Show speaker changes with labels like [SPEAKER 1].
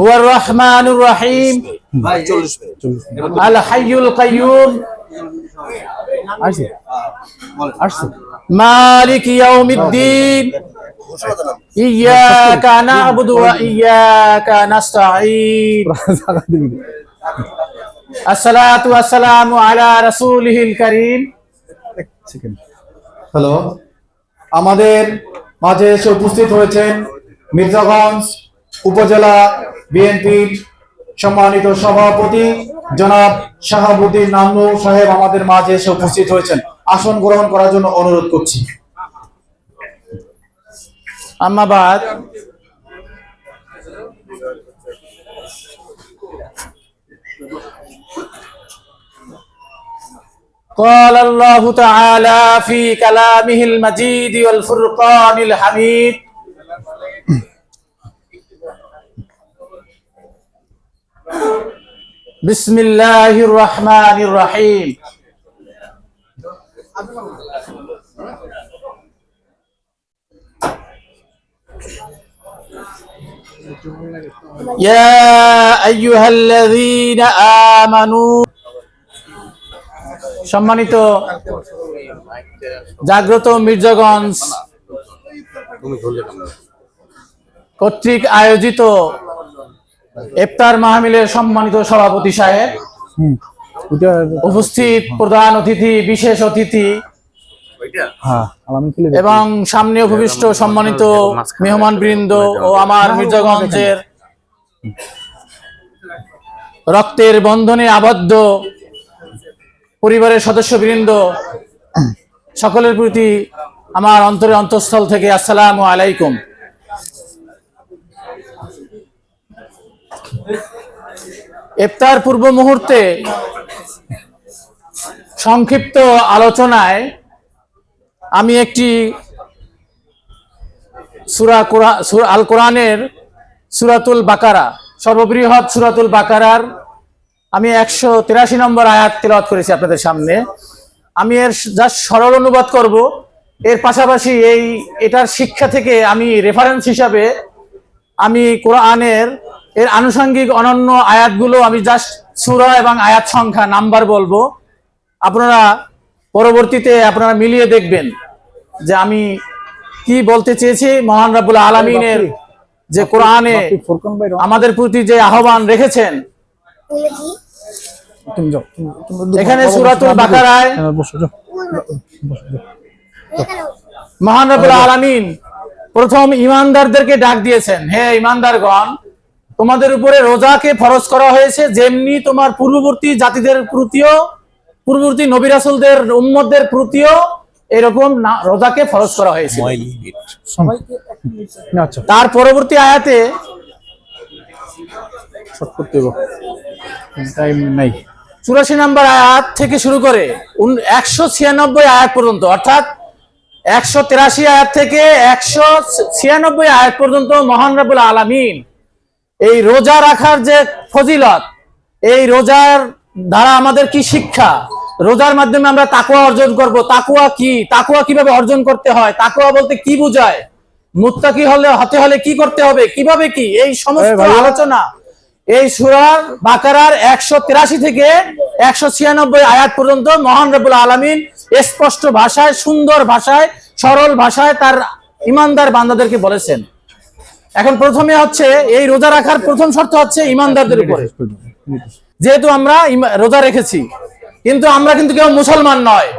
[SPEAKER 1] هو الرحمن الرحيم
[SPEAKER 2] ভাই চল্লিশ মিনিট
[SPEAKER 1] الحي القيوم
[SPEAKER 3] আসছে আসছে
[SPEAKER 1] مالك يوم الدين
[SPEAKER 2] ঘোষণা দিলাম
[SPEAKER 1] إياك نعبد وإياك نستعين
[SPEAKER 3] জায়গা দিবি
[SPEAKER 1] الصلاة والسلام على رسوله الكريم
[SPEAKER 3] সেকেন্ড হ্যালো আমাদের মাঝে এসে উপস্থিত হয়েছেন মির্জাগঞ্জ উপজেলা বিএনপির সম্মানিত সভাপতি জনাব শাহাবুদ্দিন নামু সাহেব আমাদের মাঝে এসে উপস্থিত হয়েছেন। আসন গ্রহণ করার জন্য অনুরোধ করছি।
[SPEAKER 1] আম্মাবাদ। قال الله تعالى في كلامه المجيد والفرقان الحميد. بسم الله الرحمن الرحيم. يا أيها الذين آمنوا সম্মানিত জাগ্রত মির্জাগঞ্জ কর্তৃক আয়োজিত ইফতার মাহমিলের সম্মানিত সভাপতি সাহেব। উপস্থিত প্রধান অতিথি বিশেষ অতিথি
[SPEAKER 3] হ্যাঁ
[SPEAKER 1] এবং সামনে উপবিষ্ট সম্মানিত মেহমান বৃন্দ ও আমার মির্জাগঞ্জের রক্তের বন্ধনে আবদ্ধ পরিবারের সদস্যবৃন্দ, সকলের প্রতি আমার অন্তরে অন্তঃস্থল থেকে আসসালামু আলাইকুম। ইফতার পূর্ব মুহূর্তে সংক্ষিপ্ত আলোচনায় আমি একটি সুরা কোরআন আল কোরআনের সুরাতুল বাকারা, সর্ববৃহৎ সুরাতুল বাকারার আমি একশো তিরাশি নম্বর আয়াত তেলাওয়াত করেছি আপনাদের সামনে। আমি এর জাস্ট সরল অনুবাদ করব। এর পাশাপাশি এই এটার শিক্ষা থেকে আমি রেফারেন্স হিসাবে আমি কোরআনের এর আনুষঙ্গিক অনন্য আয়াতগুলো আমি জাস্ট সুরা এবং আয়াত সংখ্যা নাম্বার বলব। আপনারা পরবর্তীতে আপনারা মিলিয়ে দেখবেন যে আমি কি বলতে চেয়েছি মহান রাব্বুল আলমিনের যে কোরআনে আমাদের প্রতি যে আহ্বান রেখেছেন
[SPEAKER 3] তুমি যাও
[SPEAKER 1] এখানে সূরাতুল বাকারায়
[SPEAKER 3] হ্যাঁ, বসো যাও। যাও।
[SPEAKER 1] মহান রাব্বুল আলামিন প্রথম ইমানদারদেরকে ডাক দিয়েছেন হে ইমানদারগণ তোমাদের উপরে রোজাকে ফরজ করা হয়েছে যেমনি তোমার পূর্ববর্তী জাতিদের প্রতিও পূর্ববর্তী নবী রাসূলদের উম্মতদের প্রতিও এরকম রোজাকে ফরজ করা হয়েছে
[SPEAKER 3] আচ্ছা।
[SPEAKER 1] তার পরবর্তী আয়াতে
[SPEAKER 3] টাইম নাই।
[SPEAKER 1] চুরাশি নম্বর আয়াত থেকে শুরু করে একশো ছিয়ানব্বই আয়াত পর্যন্ত অর্থাৎ একশো তেরাশি আয়াত থেকে একশো ছিয়ানব্বই আয়াত পর্যন্ত মহান রাবুল আলামিন এই রোজা রাখার যে ফজিলত এই রোজার দ্বারা আমাদের কি শিক্ষা? রোজার মাধ্যমে আমরা তাকুয়া অর্জন করব। তাকুয়া কি? তাকুয়া কীভাবে অর্জন করতে হয়? তাকুয়া বলতে কি বোঝায়? মুত্তাকি হলে হতে হলে কি করতে হবে? কীভাবে কি? এই সমস্ত আলোচনা এই সুরার বাকারার একশো তিরাশি থেকে একশো ছিয়ানব্বই আয়াত পর্যন্ত মহান রবুল আলমিন স্পষ্ট ভাষায়, সুন্দর ভাষায়, সরল ভাষায় তার ইমানদার বান্দাদেরকে বলেছেন। এখন প্রথমে হচ্ছে এই রোজা রাখার প্রথম শর্ত হচ্ছে ইমানদারদের উপরে। যেহেতু আমরা রোজা রেখেছি, কিন্তু আমরা কিন্তু কেউ মুসলমান নয়।